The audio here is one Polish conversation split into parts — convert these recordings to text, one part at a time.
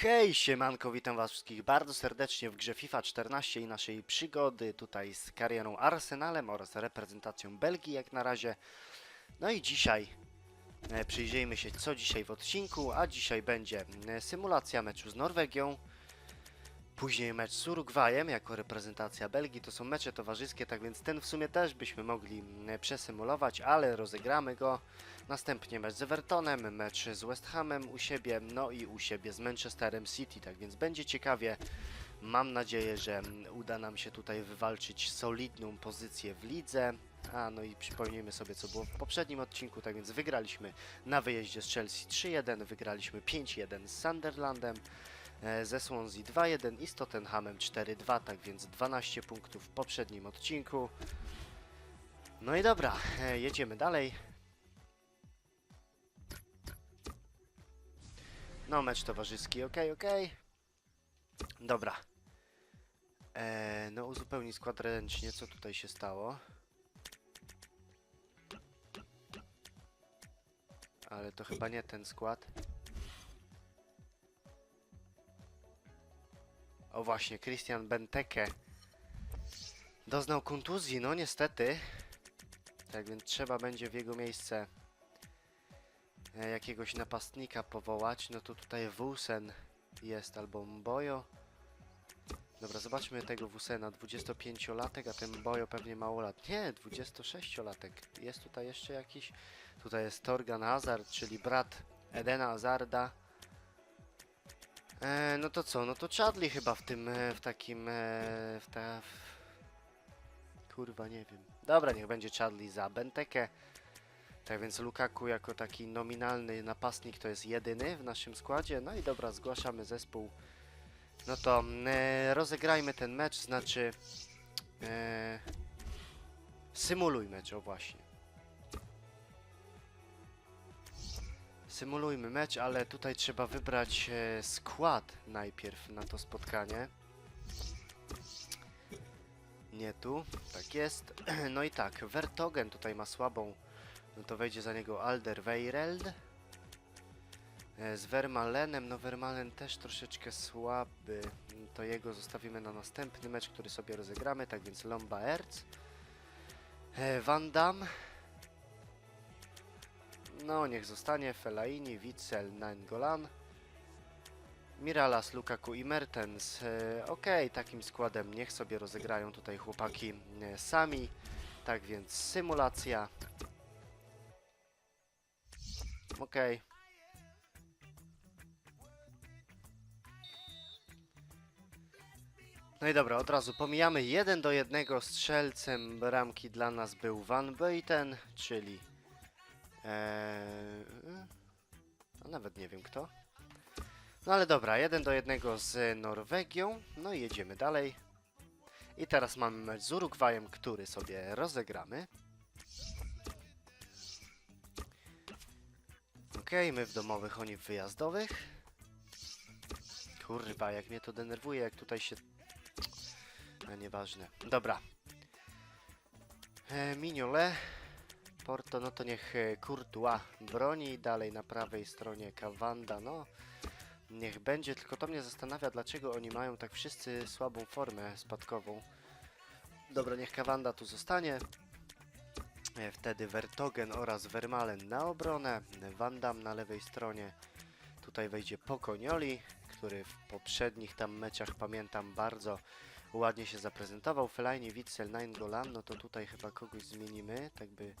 Hej, siemanko, witam was wszystkich bardzo serdecznie w grze FIFA 14 i naszej przygody tutaj z karierą Arsenalem oraz reprezentacją Belgii jak na razie. No i dzisiaj e, przyjrzyjmy się co dzisiaj w odcinku, a dzisiaj będzie e, symulacja meczu z Norwegią, później mecz z Urugwajem jako reprezentacja Belgii, to są mecze towarzyskie, tak więc ten w sumie też byśmy mogli e, przesymulować, ale rozegramy go. Następnie mecz z Evertonem, mecz z West Hamem u siebie, no i u siebie z Manchesterem City, tak więc będzie ciekawie. Mam nadzieję, że uda nam się tutaj wywalczyć solidną pozycję w lidze. A no i przypomnijmy sobie, co było w poprzednim odcinku. Tak więc wygraliśmy na wyjeździe z Chelsea 3-1, wygraliśmy 5-1 z Sunderlandem, e, ze Swansea 2-1 i z Tottenhamem 4-2, tak więc 12 punktów w poprzednim odcinku. No i dobra, e, jedziemy dalej. No, mecz towarzyski, okej, okej. Dobra. Eee, no, uzupełnij skład ręcznie, co tutaj się stało. Ale to chyba nie ten skład. O właśnie, Christian Benteke doznał kontuzji, no niestety. Tak więc trzeba będzie w jego miejsce jakiegoś napastnika powołać, no to tutaj Wusen jest albo Mbojo. Dobra, zobaczmy tego Wusena, 25-latek, a ten Mbojo pewnie mało lat. Nie, 26-latek. Jest tutaj jeszcze jakiś? Tutaj jest Torgan Hazard, czyli brat Edena Hazarda. E, no to co, no to Chadley chyba w tym, e, w takim, e, w ta... W... Kurwa, nie wiem. Dobra, niech będzie Chadley za Bentekę. Tak więc Lukaku jako taki nominalny napastnik to jest jedyny w naszym składzie. No i dobra, zgłaszamy zespół. No to e, rozegrajmy ten mecz, znaczy e, symuluj mecz, o właśnie. Symulujmy mecz, ale tutaj trzeba wybrać e, skład najpierw na to spotkanie. Nie tu, tak jest. No i tak, Vertogen tutaj ma słabą no to wejdzie za niego Alderweireld. E, Z Vermalenem, no Vermalen też troszeczkę słaby. To jego zostawimy na następny mecz, który sobie rozegramy, tak więc Lomba Erz. E, Van Dam. No, niech zostanie Fellaini, Witzel, Nainggolan. Miralas, Lukaku i Mertens. E, Okej, takim składem niech sobie rozegrają tutaj chłopaki sami. Tak więc symulacja. Okej. No i dobra, od razu pomijamy jeden do jednego strzelcem bramki dla nas był Van Beuten, czyli eee, a nawet nie wiem kto. No ale dobra, jeden do jednego z Norwegią. No i jedziemy dalej. I teraz mamy mecz z Urugwajem, który sobie rozegramy. Okej, my w domowych, oni w wyjazdowych. Kurwa, jak mnie to denerwuje, jak tutaj się... A nieważne. Dobra. E. Porto, no to niech e, Courtois broni. Dalej na prawej stronie Kawanda, no. Niech będzie, tylko to mnie zastanawia, dlaczego oni mają tak wszyscy słabą formę spadkową. Dobra, niech Kawanda tu zostanie. E, Wtedy Vertogen oraz Vermalen na obronę. Van Dam na lewej stronie. Tutaj wejdzie Pokonioli, który w poprzednich tam meczach pamiętam bardzo ładnie się zaprezentował. Fellaini, Witzel, Nainggolan, no to tutaj chyba kogoś zmienimy, tak by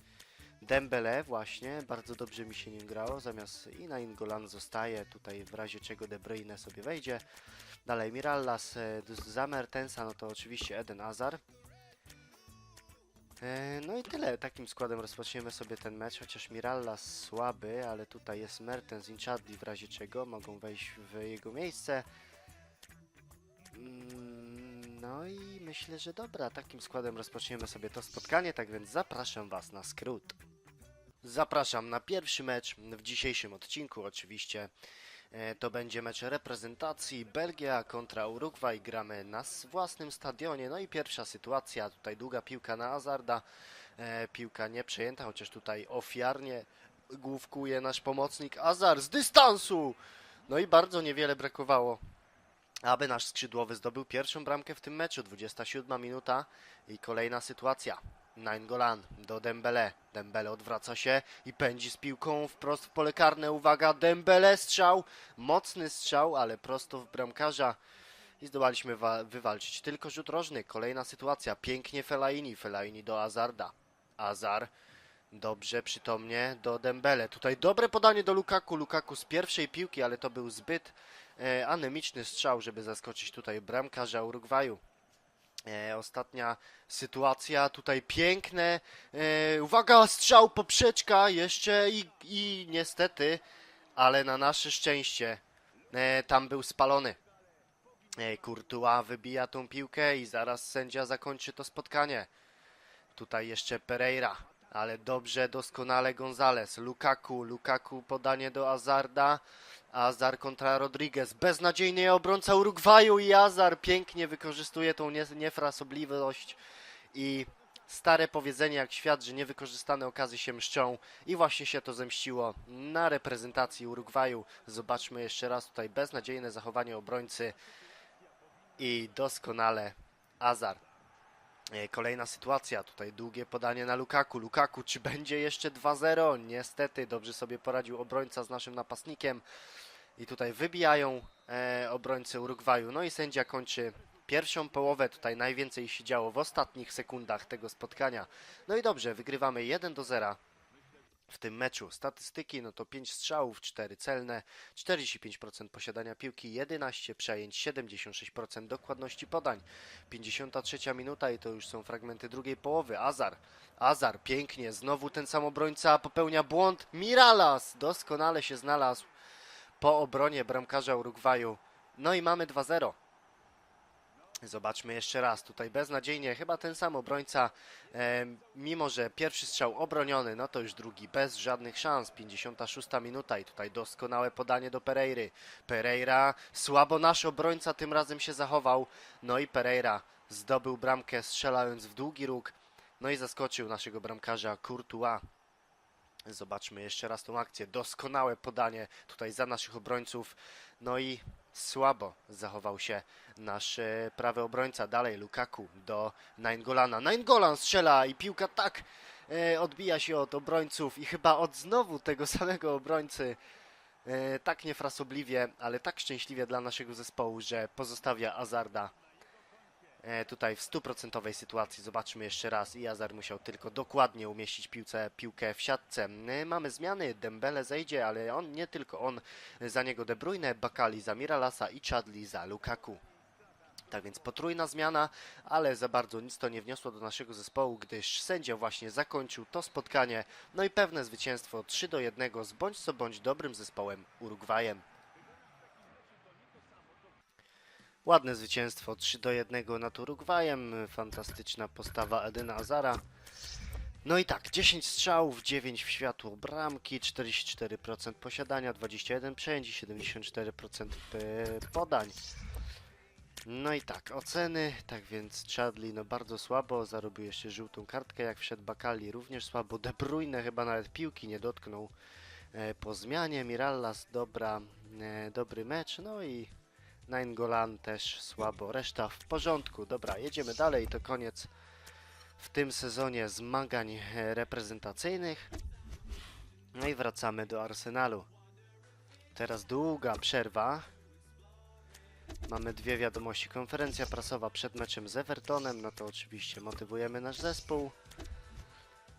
Dembele właśnie, bardzo dobrze mi się nim grało, zamiast i Nainggolan zostaje, tutaj w razie czego De Bruyne sobie wejdzie. Dalej Mirallas, e, d- za Mertensa, no to oczywiście Eden Hazard. E, No i tyle. Takim składem rozpoczniemy sobie ten mecz, chociaż Mirallas słaby, ale tutaj jest Mertens i Chadli w razie czego mogą wejść w jego miejsce. Mm, No i myślę, że dobra, takim składem rozpoczniemy sobie to spotkanie, tak więc zapraszam Was na skrót. Zapraszam na pierwszy mecz w dzisiejszym odcinku oczywiście. E, To będzie mecz reprezentacji Belgia kontra Urugwaj. Gramy na własnym stadionie. No i pierwsza sytuacja, tutaj długa piłka na Azarda. E, piłka nie przejęta, chociaż tutaj ofiarnie główkuje nasz pomocnik Azar z dystansu. No i bardzo niewiele brakowało, aby nasz skrzydłowy zdobył pierwszą bramkę w tym meczu. 27 minuta i kolejna sytuacja. Nainggolan do Dembele. Dembele odwraca się i pędzi z piłką wprost w pole karne. Uwaga, Dembele strzał. Mocny strzał, ale prosto w bramkarza. I zdołaliśmy wa- wywalczyć tylko rzut rożny. Kolejna sytuacja. Pięknie Fellaini. Fellaini do Azarda. Azar dobrze przytomnie do Dembele. Tutaj dobre podanie do Lukaku. Lukaku z pierwszej piłki, ale to był zbyt e, anemiczny strzał, żeby zaskoczyć tutaj bramkarza Urugwaju. E, ostatnia sytuacja, tutaj piękne. E, uwaga, strzał, poprzeczka jeszcze i, i niestety, ale na nasze szczęście e, tam był spalony. Courtois wybija tą piłkę i zaraz sędzia zakończy to spotkanie. Tutaj jeszcze Pereira, ale dobrze, doskonale Gonzales. Lukaku, Lukaku podanie do Azarda. Azar kontra Rodriguez. Beznadziejny obrońca Urugwaju i Azar pięknie wykorzystuje tą nie- niefrasobliwość i stare powiedzenie jak świat, że niewykorzystane okazje się mszczą i właśnie się to zemściło na reprezentacji Urugwaju. Zobaczmy jeszcze raz tutaj beznadziejne zachowanie obrońcy i doskonale Azar. E, Kolejna sytuacja, tutaj długie podanie na Lukaku. Lukaku, czy będzie jeszcze 2-0? Niestety, dobrze sobie poradził obrońca z naszym napastnikiem. I tutaj wybijają e, obrońcy Urugwaju. No i sędzia kończy pierwszą połowę. Tutaj najwięcej się działo w ostatnich sekundach tego spotkania. No i dobrze, wygrywamy 1 do 0 w tym meczu. Statystyki, no to 5 strzałów, 4 celne, 45% posiadania piłki, 11 przejęć, 76% dokładności podań. 53 minuta i to już są fragmenty drugiej połowy. Azar, Azar, pięknie, znowu ten sam obrońca popełnia błąd. Miralas doskonale się znalazł po obronie bramkarza Urugwaju. No i mamy 2-0. Zobaczmy jeszcze raz, tutaj beznadziejnie, chyba ten sam obrońca, e, mimo że pierwszy strzał obroniony, no to już drugi bez żadnych szans, 56 minuta i tutaj doskonałe podanie do Pereiry. Pereira, słabo nasz obrońca tym razem się zachował, no i Pereira zdobył bramkę strzelając w długi róg, no i zaskoczył naszego bramkarza Courtois. Zobaczmy jeszcze raz tą akcję. Doskonałe podanie tutaj za naszych obrońców. No i słabo zachował się nasz e, prawy obrońca. Dalej Lukaku do Naingolana. Nainggolan strzela i piłka tak e, odbija się od obrońców i chyba od znowu tego samego obrońcy. E, tak niefrasobliwie, ale tak szczęśliwie dla naszego zespołu, że pozostawia Azarda tutaj w stuprocentowej sytuacji. Zobaczmy jeszcze raz. I Azar musiał tylko dokładnie umieścić piłce, piłkę w siatce. E, Mamy zmiany. Dembele zejdzie, ale on nie tylko on. Za niego De Bruyne, Bakali za Miralasa i Chadli za Lukaku. Tak więc potrójna zmiana, ale za bardzo nic to nie wniosło do naszego zespołu, gdyż sędzia właśnie zakończył to spotkanie. No i pewne zwycięstwo 3 do 1 z bądź co bądź dobrym zespołem Urugwajem. Ładne zwycięstwo 3 do 1 nad Urugwajem. Fantastyczna postawa Edena Azara. No i tak, 10 strzałów, 9 w światło bramki, 44% posiadania, 21 przejęć i 74% p- podań. No i tak, oceny, tak więc Chadli no bardzo słabo, zarobił jeszcze żółtą kartkę, jak wszedł Bakali również słabo, De Bruyne chyba nawet piłki nie dotknął e, po zmianie, Mirallas dobra, e, dobry mecz, no i Nainggolan też słabo, reszta w porządku. Dobra, jedziemy dalej, to koniec w tym sezonie zmagań e, reprezentacyjnych. No i wracamy do Arsenalu. Teraz długa przerwa. Mamy dwie wiadomości. Konferencja prasowa przed meczem z Evertonem. No to oczywiście motywujemy nasz zespół.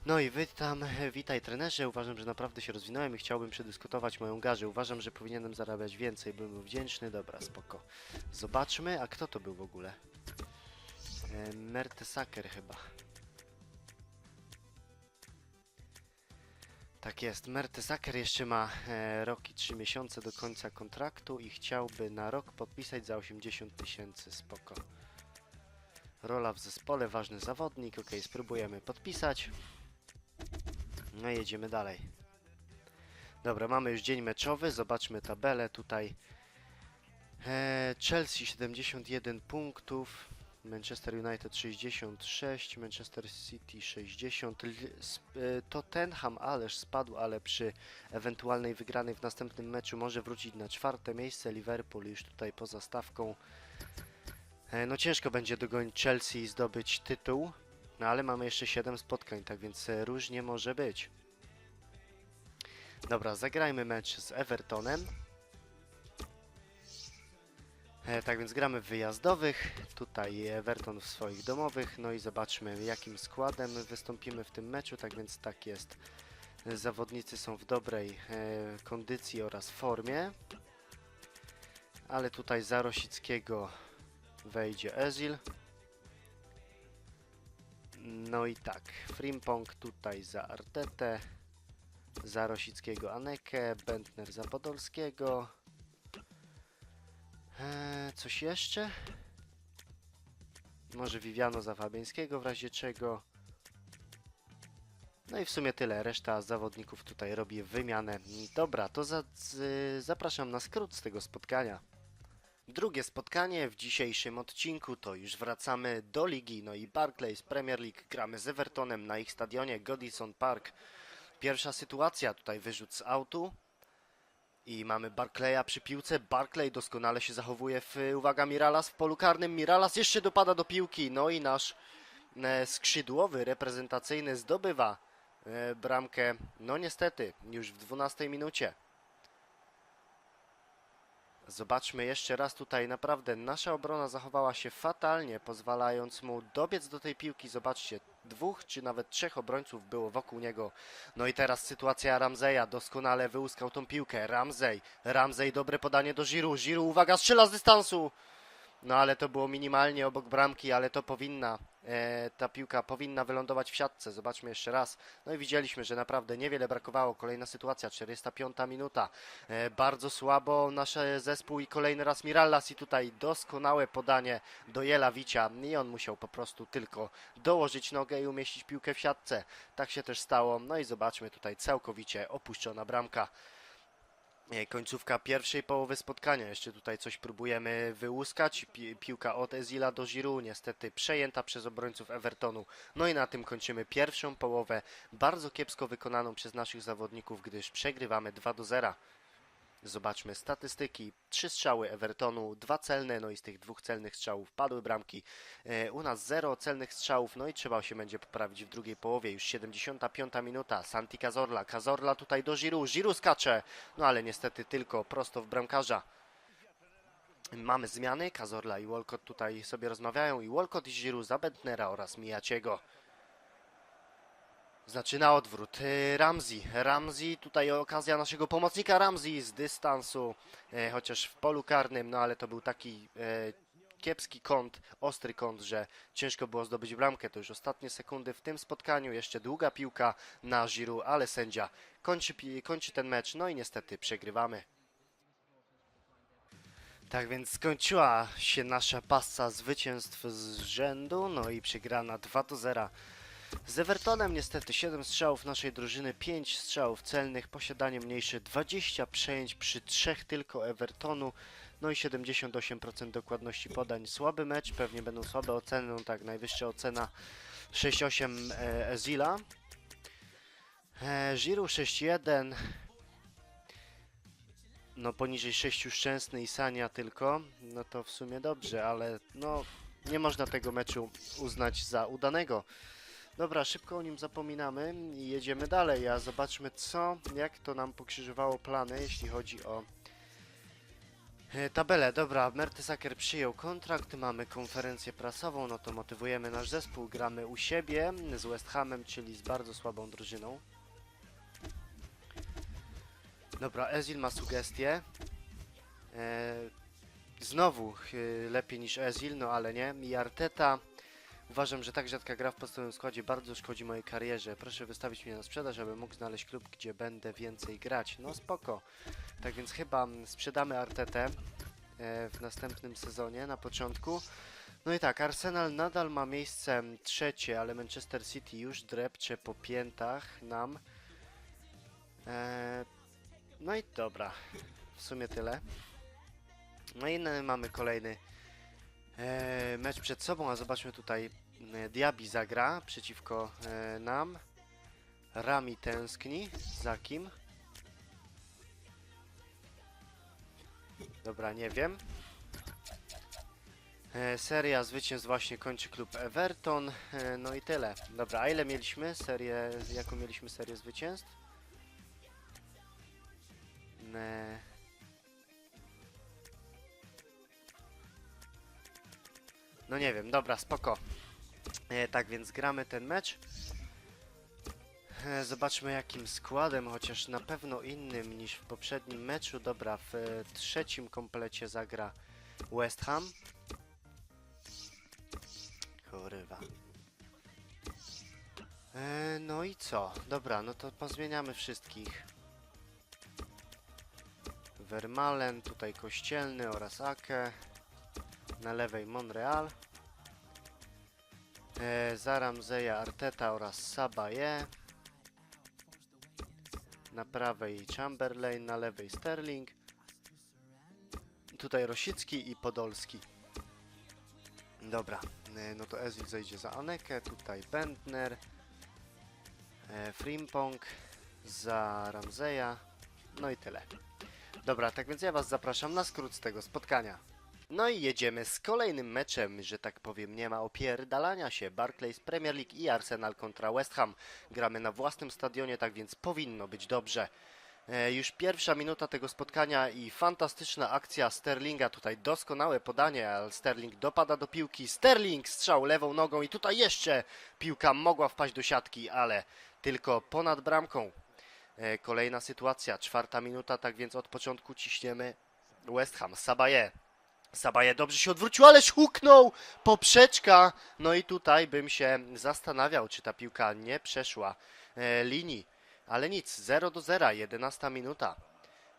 No i witam, witaj trenerze. Uważam, że naprawdę się rozwinąłem i chciałbym przedyskutować moją garzę. Uważam, że powinienem zarabiać więcej. Byłbym wdzięczny. Dobra, spoko. Zobaczmy, a kto to był w ogóle? E, Mertesacker chyba. Tak jest. Mertesacker jeszcze ma e, rok i 3 miesiące do końca kontraktu i chciałby na rok podpisać za 80 tysięcy. Spoko. Rola w zespole, ważny zawodnik. Ok, spróbujemy podpisać. No jedziemy dalej. Dobra, mamy już dzień meczowy. Zobaczmy tabelę tutaj. E, Chelsea 71 punktów. Manchester United 66, Manchester City 60, L- sp- e, Tottenham ależ spadł, ale przy ewentualnej wygranej w następnym meczu może wrócić na czwarte miejsce. Liverpool już tutaj poza stawką. E, No ciężko będzie dogonić Chelsea i zdobyć tytuł, no ale mamy jeszcze 7 spotkań, tak więc e, różnie może być. Dobra, zagrajmy mecz z Evertonem. E, tak więc gramy w wyjazdowych, tutaj Everton w swoich domowych, no i zobaczmy jakim składem wystąpimy w tym meczu, tak więc tak jest. Zawodnicy są w dobrej e, kondycji oraz formie, ale tutaj za Rosickiego wejdzie Ezil. No i tak, Frimpong tutaj za Artetę, za Rosickiego Anekę, Bentner za Podolskiego. Eee, coś jeszcze? Może Viviano za Fabiańskiego w razie czego. No i w sumie tyle. Reszta zawodników tutaj robi wymianę. Dobra, to za, z, zapraszam na skrót z tego spotkania. Drugie spotkanie w dzisiejszym odcinku to już wracamy do ligi, no i Barclays Premier League gramy z Evertonem na ich stadionie Godison Park. Pierwsza sytuacja, tutaj wyrzut z autu i mamy Barclaya przy piłce. Barclay doskonale się zachowuje w, uwaga, Miralas w polu karnym. Miralas jeszcze dopada do piłki, no i nasz e, skrzydłowy reprezentacyjny zdobywa e, bramkę, no niestety, już w 12 minucie. Zobaczmy jeszcze raz tutaj, naprawdę nasza obrona zachowała się fatalnie, pozwalając mu dobiec do tej piłki. Zobaczcie, dwóch czy nawet trzech obrońców było wokół niego. No i teraz sytuacja Ramzeja, doskonale wyłuskał tą piłkę. Ramzej, Ramzej, dobre podanie do Giroud. Giroud, uwaga, strzela z dystansu! No ale to było minimalnie obok bramki, ale to powinna, e, ta piłka powinna wylądować w siatce. Zobaczmy jeszcze raz. No i widzieliśmy, że naprawdę niewiele brakowało. Kolejna sytuacja, 45 minuta. E, bardzo słabo nasz zespół i kolejny raz Mirallas i tutaj doskonałe podanie do Jelawicia i on musiał po prostu tylko dołożyć nogę i umieścić piłkę w siatce. Tak się też stało. No i zobaczmy tutaj całkowicie opuszczona bramka. Końcówka pierwszej połowy spotkania. Jeszcze tutaj coś próbujemy wyłuskać. Pi piłka od Ezila do Giroud, niestety przejęta przez obrońców Evertonu. No i na tym kończymy pierwszą połowę, bardzo kiepsko wykonaną przez naszych zawodników, gdyż przegrywamy 2 do 0. Zobaczmy statystyki. Trzy strzały Evertonu, dwa celne, no i z tych dwóch celnych strzałów padły bramki. E, u nas zero celnych strzałów, no i trzeba się będzie poprawić w drugiej połowie. Już 75 minuta. Santi Cazorla. Cazorla tutaj do Giroud. Giroud skacze, no ale niestety tylko prosto w bramkarza. Mamy zmiany. Cazorla i Walcott tutaj sobie rozmawiają. I Walcott i Giroud za Bentnera oraz Mijaciego. Zaczyna odwrót. Y, Ramsey. Ramsey, tutaj okazja naszego pomocnika Ramsey z dystansu, e, chociaż w polu karnym, no ale to był taki e, kiepski kąt, ostry kąt, że ciężko było zdobyć bramkę. To już ostatnie sekundy w tym spotkaniu. Jeszcze długa piłka na Giroud, ale sędzia kończy, kończy ten mecz. No i niestety przegrywamy. Tak więc skończyła się nasza pasa zwycięstw z rzędu, no i przegrana 2 do 0 z Evertonem niestety 7 strzałów naszej drużyny, 5 strzałów celnych, posiadanie mniejsze 20 przejęć przy 3 tylko Evertonu, no i 78% dokładności podań. Słaby mecz, pewnie będą słabe oceny, no tak, najwyższa ocena 6-8 e, Ezila. E, Giroud 6-1. No poniżej 6 Szczęsny i Sania tylko, no to w sumie dobrze, ale no nie można tego meczu uznać za udanego. Dobra, szybko o nim zapominamy i jedziemy dalej, a zobaczmy co, jak to nam pokrzyżowało plany, jeśli chodzi o e, tabelę. Dobra, Mertesacker przyjął kontrakt, mamy konferencję prasową, no to motywujemy nasz zespół, gramy u siebie z West Hamem, czyli z bardzo słabą drużyną. Dobra, Ezil ma sugestie. E, znowu e, lepiej niż Ezil, no ale nie. I Arteta. Uważam, że tak rzadka gra w podstawowym składzie bardzo szkodzi mojej karierze. Proszę wystawić mnie na sprzedaż, aby mógł znaleźć klub, gdzie będę więcej grać. No spoko. Tak więc chyba sprzedamy Artetę w następnym sezonie, na początku. No i tak, Arsenal nadal ma miejsce trzecie, ale Manchester City już drepcze po piętach nam. E, no i dobra, w sumie tyle. No i mamy kolejny e, mecz przed sobą, a zobaczmy tutaj e, Diaby zagra przeciwko e, nam. Rami tęskni. Za kim? Dobra, nie wiem. Seria zwycięstw właśnie kończy klub Everton. No i tyle. Dobra, a ile mieliśmy serię, jaką mieliśmy serię zwycięstw? No nie wiem, dobra, spoko. E, tak więc gramy ten mecz. E, Zobaczmy jakim składem, chociaż na pewno innym niż w poprzednim meczu. Dobra, w e, trzecim komplecie zagra West Ham. Kurwa. E, no i co? Dobra, no to pozmieniamy wszystkich. Vermalen, tutaj Kościelny oraz Ake. Na lewej Monreal. E, Zaramzeja, Arteta oraz Sabaye. Na prawej Chamberlain, na lewej Sterling. Tutaj Rosicki i Podolski. Dobra, e, no to Ezil zejdzie za Anekę, tutaj Bentner, e, Frimpong za Ramzeja, no i tyle. Dobra, tak więc ja Was zapraszam na skrót z tego spotkania. No i jedziemy z kolejnym meczem, że tak powiem, nie ma opierdalania się. Barclays Premier League i Arsenal kontra West Ham. Gramy na własnym stadionie, tak więc powinno być dobrze. E, już pierwsza minuta tego spotkania i fantastyczna akcja Sterlinga. Tutaj doskonałe podanie, ale Sterling dopada do piłki. Sterling strzał lewą nogą i tutaj jeszcze piłka mogła wpaść do siatki, ale tylko ponad bramką. E, kolejna sytuacja, czwarta minuta, tak więc od początku ciśniemy West Ham. Sabaye. Sabaye dobrze się odwrócił, ależ huknął! Poprzeczka! No i tutaj bym się zastanawiał, czy ta piłka nie przeszła e, linii. Ale nic, 0 do 0, 11 minuta.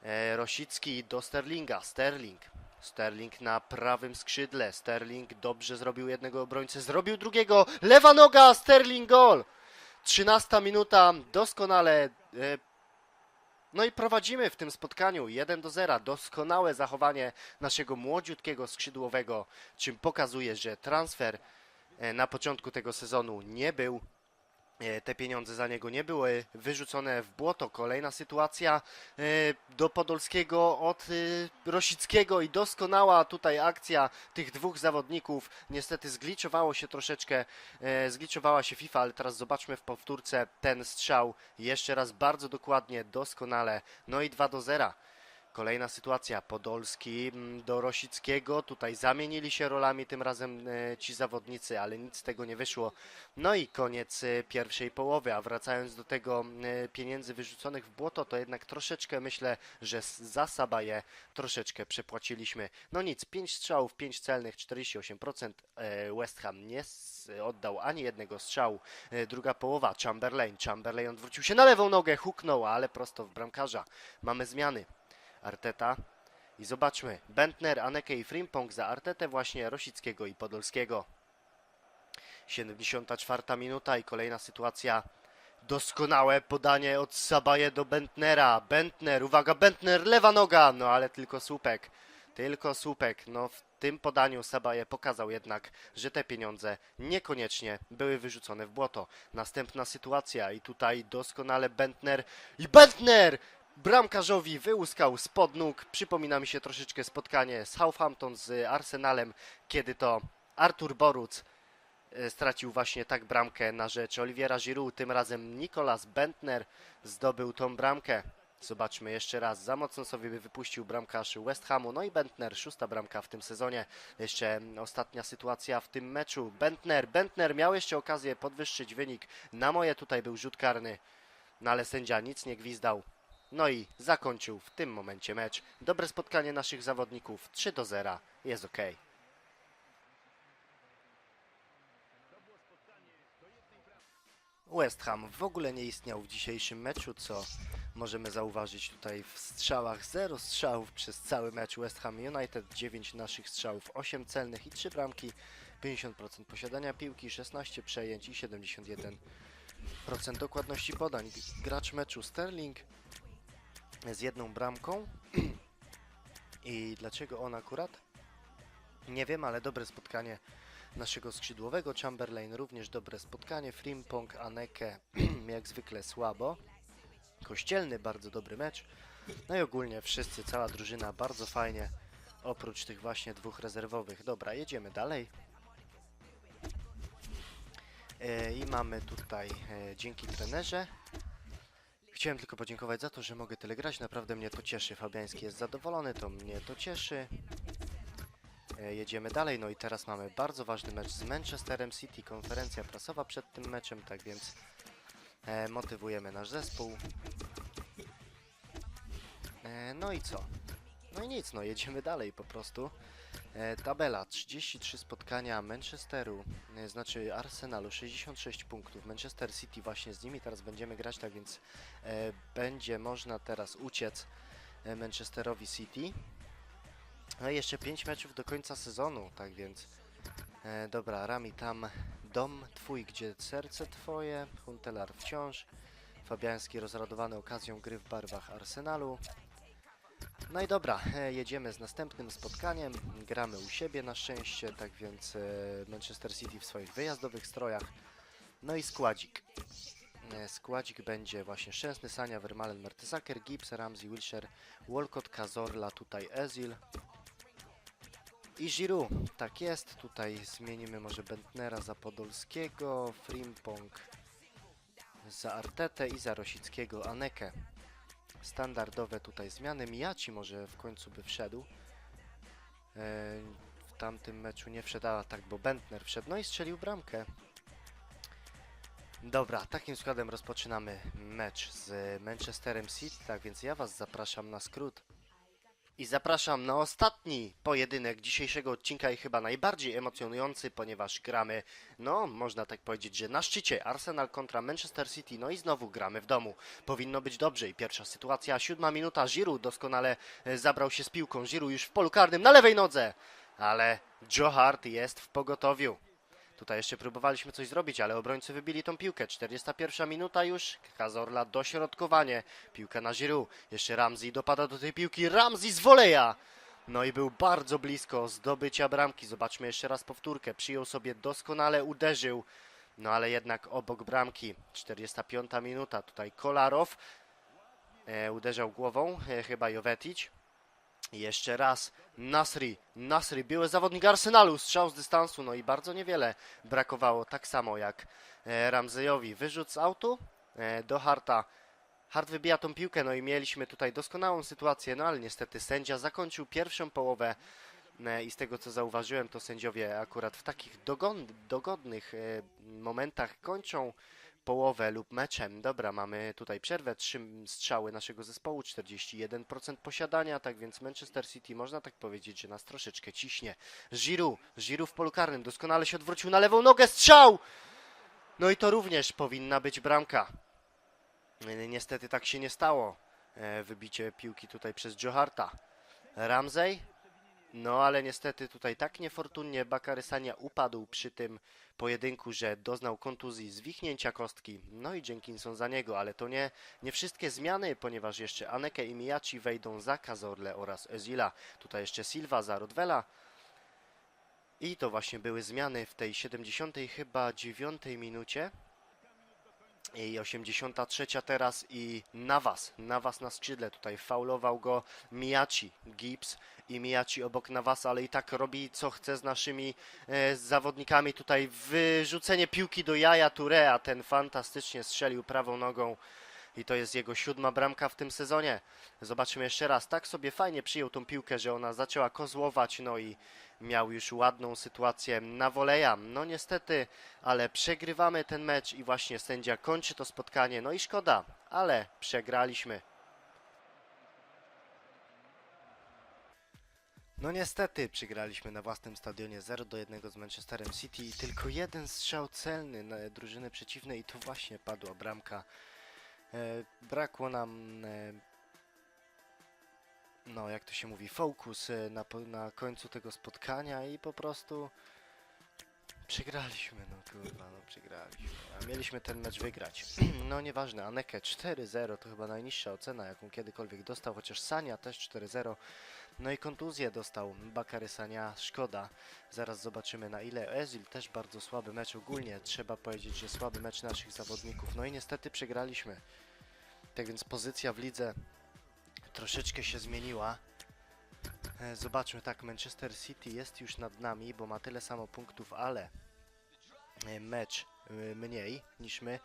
E, Rosicki do Sterlinga. Sterling. Sterling na prawym skrzydle. Sterling dobrze zrobił jednego obrońcę, zrobił drugiego. Lewa noga, Sterling gol! 13 minuta, doskonale. No i prowadzimy w tym spotkaniu 1 do 0. Doskonałe zachowanie naszego młodziutkiego skrzydłowego, czym pokazuje, że transfer e, na początku tego sezonu nie był te pieniądze za niego nie były wyrzucone w błoto. Kolejna sytuacja e, do Podolskiego od e, Rosickiego i doskonała tutaj akcja tych dwóch zawodników. Niestety zgliczowało się troszeczkę, e, zgliczowała się FIFA, ale teraz zobaczmy w powtórce ten strzał. Jeszcze raz bardzo dokładnie, doskonale. No i 2 do 0. Kolejna sytuacja. Podolski mm, do Rosickiego. Tutaj zamienili się rolami tym razem e, ci zawodnicy, ale nic z tego nie wyszło. No i koniec e, pierwszej połowy. A wracając do tego e, pieniędzy wyrzuconych w błoto, to jednak troszeczkę myślę, że za Sabaję troszeczkę przepłaciliśmy. No nic, 5 strzałów, 5 celnych, 48%. E, West Ham nie oddał ani jednego strzału. Druga połowa. Chamberlain. Chamberlain odwrócił się na lewą nogę, huknął, ale prosto w bramkarza. Mamy zmiany. Arteta. I zobaczmy, Bentner, Aneke i Frimpong za Artetę właśnie Rosickiego i Podolskiego. 74 minuta i kolejna sytuacja. Doskonałe podanie od Sabaje do Bentnera. Bentner, uwaga, Bentner, lewa noga, no ale tylko słupek. Tylko słupek. No w tym podaniu Sabaje pokazał jednak, że te pieniądze niekoniecznie były wyrzucone w błoto. Następna sytuacja i tutaj doskonale Bentner i Bentner! Bramkarzowi wyłuskał spod nóg. Przypomina mi się troszeczkę spotkanie Southampton z Arsenalem, kiedy to Artur Boruc e, stracił właśnie tak bramkę na rzecz Oliwiera Giroud. Tym razem Nicolas Bentner zdobył tą bramkę. Zobaczmy jeszcze raz. Za mocno sobie wypuścił bramkarz West Hamu. No i Bentner, szósta bramka w tym sezonie. Jeszcze ostatnia sytuacja w tym meczu. Bentner, Bentner miał jeszcze okazję podwyższyć wynik. Na moje tutaj był rzut karny. No ale sędzia nic nie gwizdał. No i zakończył w tym momencie mecz. Dobre spotkanie naszych zawodników. 3 do 0. Jest ok. West Ham w ogóle nie istniał w dzisiejszym meczu, co możemy zauważyć tutaj w strzałach. 0 strzałów przez cały mecz West Ham United, 9 naszych strzałów, 8 celnych i 3 bramki, 50% posiadania piłki, 16 przejęć i 71% dokładności podań. Gracz meczu Sterling z jedną bramką. I dlaczego on akurat? Nie wiem, ale dobre spotkanie naszego skrzydłowego. Chamberlain również dobre spotkanie. Frimpong, Aneke jak zwykle słabo. Kościelny bardzo dobry mecz. No i ogólnie wszyscy, cała drużyna bardzo fajnie. Oprócz tych właśnie dwóch rezerwowych. Dobra, jedziemy dalej. E, I mamy tutaj e, dzięki trenerze. Chciałem tylko podziękować za to, że mogę tyle grać. Naprawdę mnie to cieszy. Fabiański jest zadowolony, to mnie to cieszy. E, Jedziemy dalej, no i teraz mamy bardzo ważny mecz z Manchesterem City, konferencja prasowa przed tym meczem, tak więc e, motywujemy nasz zespół. E, no i co? No i nic, no jedziemy dalej po prostu. E, tabela 33 spotkania Manchesteru, e, znaczy Arsenalu 66 punktów, Manchester City właśnie z nimi teraz będziemy grać, tak więc e, będzie można teraz uciec Manchesterowi City. No i jeszcze 5 meczów do końca sezonu, tak więc dobra, Rami tam dom twój, gdzie serce twoje, Huntelar wciąż, Fabiański rozradowany okazją gry w barwach Arsenalu. No i dobra, e, jedziemy z następnym spotkaniem, gramy u siebie na szczęście, tak więc e, Manchester City w swoich wyjazdowych strojach. No i składzik. E, Składzik będzie właśnie Szczęsny, Sania, Vermalen, Mertesacker, Gibbs, Ramsey, Wilshere, Walcott, Cazorla, tutaj Ezil, i Giroud, tak jest. Tutaj zmienimy może Bentnera za Podolskiego, Frimpong za Artetę i za Rosickiego Anekę. Standardowe tutaj zmiany. Mijaci może w końcu by wszedł. E, w tamtym meczu nie wszedł, tak, bo Bentner wszedł. No i strzelił bramkę. Dobra, takim składem rozpoczynamy mecz z Manchesterem City, tak więc ja Was zapraszam na skrót. I zapraszam na ostatni pojedynek dzisiejszego odcinka i chyba najbardziej emocjonujący, ponieważ gramy, no można tak powiedzieć, że na szczycie Arsenal kontra Manchester City, no i znowu gramy w domu. Powinno być dobrze i pierwsza sytuacja, siódma minuta, Giroud doskonale e, zabrał się z piłką, Giroud już w polu karnym na lewej nodze, ale Joe Hart jest w pogotowiu. Tutaj jeszcze próbowaliśmy coś zrobić, ale obrońcy wybili tą piłkę. 41 minuta już. Kazorla dośrodkowanie. Piłka na Giroud. Jeszcze Ramsey dopada do tej piłki. Ramsey z woleja! No i był bardzo blisko zdobycia bramki. Zobaczmy jeszcze raz powtórkę. Przyjął sobie doskonale, uderzył. No ale jednak obok bramki. 45 minuta. Tutaj Kolarow e, uderzał głową. E, chyba Jovetic. Jeszcze raz Nasri, Nasri, były zawodnik Arsenalu, strzał z dystansu, no i bardzo niewiele brakowało, tak samo jak e, Ramzejowi. Wyrzut z autu e, do Harta. Hart wybija tą piłkę, no i mieliśmy tutaj doskonałą sytuację, no ale niestety sędzia zakończył pierwszą połowę e, i z tego co zauważyłem, to sędziowie akurat w takich dogodnych momentach kończą połowę lub meczem. Dobra, mamy tutaj przerwę, trzy strzały naszego zespołu, 41% posiadania, tak więc Manchester City można tak powiedzieć, że nas troszeczkę ciśnie. Giroud, Giroud w polu karnym, doskonale się odwrócił na lewą nogę, strzał! No i to również powinna być bramka. Ni- Niestety tak się nie stało. E, Wybicie piłki tutaj przez Joe Harta. Ramsey? No ale niestety tutaj tak niefortunnie Bakarysania upadł przy tym pojedynku, że doznał kontuzji zwichnięcia kostki. No i Jenkinson za niego, ale to nie, nie wszystkie zmiany, ponieważ jeszcze Aneke i Miyachi wejdą za Cazorle oraz Ezila. Tutaj jeszcze Silva za Rodwella. I to właśnie były zmiany w tej 70 chyba 9 minucie. I 83 teraz i Navas, Navas na skrzydle, tutaj faulował go Miyachi, Gibbs i Miyachi obok Navasa, ale i tak robi co chce z naszymi e, zawodnikami, tutaj wyrzucenie piłki do jaja. Turea, ten fantastycznie strzelił prawą nogą i to jest jego siódma bramka w tym sezonie. Zobaczymy jeszcze raz, tak sobie fajnie przyjął tą piłkę, że ona zaczęła kozłować, no i miał już ładną sytuację na woleja. No niestety, ale przegrywamy ten mecz i właśnie sędzia kończy to spotkanie. No i szkoda, ale przegraliśmy. No niestety przegraliśmy na własnym stadionie 0 do 1 z Manchesterem City i tylko jeden strzał celny na drużyny przeciwnej i tu właśnie padła bramka. E, brakło nam e, no jak to się mówi, fokus e, na, na końcu tego spotkania i po prostu przegraliśmy, no kurwa, no przegraliśmy. A mieliśmy ten mecz wygrać. no nieważne, Aneke 4-0 to chyba najniższa ocena, jaką kiedykolwiek dostał, chociaż Sania też 4-0. No i kontuzję dostał Bakary Sania, szkoda. Zaraz zobaczymy na ile. Ezil też bardzo słaby mecz ogólnie. Trzeba powiedzieć, że słaby mecz naszych zawodników. No i niestety przegraliśmy. Tak więc pozycja w lidze troszeczkę się zmieniła. E, Zobaczmy, tak, Manchester City jest już nad nami, bo ma tyle samo punktów, ale e, mecz e, mniej niż my.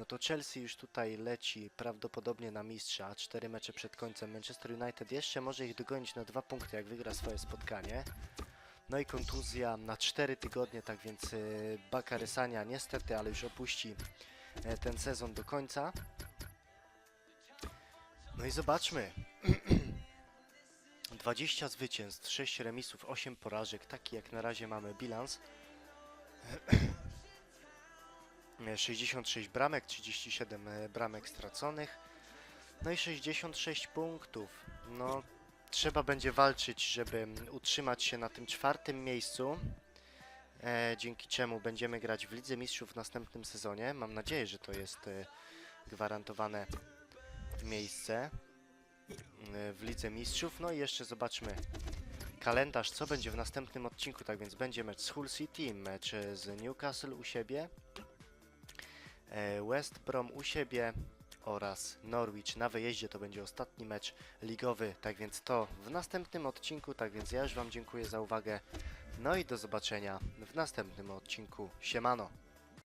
No to Chelsea już tutaj leci prawdopodobnie na mistrza, cztery mecze przed końcem. Manchester United jeszcze może ich dogonić na dwa punkty, jak wygra swoje spotkanie. No i kontuzja na cztery tygodnie, tak więc y, Bakary Sania niestety, ale już opuści e, ten sezon do końca. No i zobaczmy. 20 zwycięstw, 6 remisów, 8 porażek. Taki jak na razie mamy bilans. E, 66 bramek, 37 e, bramek straconych. No i 66 punktów. No, trzeba będzie walczyć, żeby utrzymać się na tym czwartym miejscu. E, dzięki czemu będziemy grać w Lidze Mistrzów w następnym sezonie. Mam nadzieję, że to jest e, gwarantowane miejsce e, w Lidze Mistrzów. No i jeszcze zobaczmy kalendarz, co będzie w następnym odcinku. Tak więc będzie mecz z Hull City, mecz e, z Newcastle u siebie, e, West Brom u siebie oraz Norwich na wyjeździe. To będzie ostatni mecz ligowy. Tak więc to w następnym odcinku. Tak więc ja już Wam dziękuję za uwagę. No i do zobaczenia w następnym odcinku. Siemano.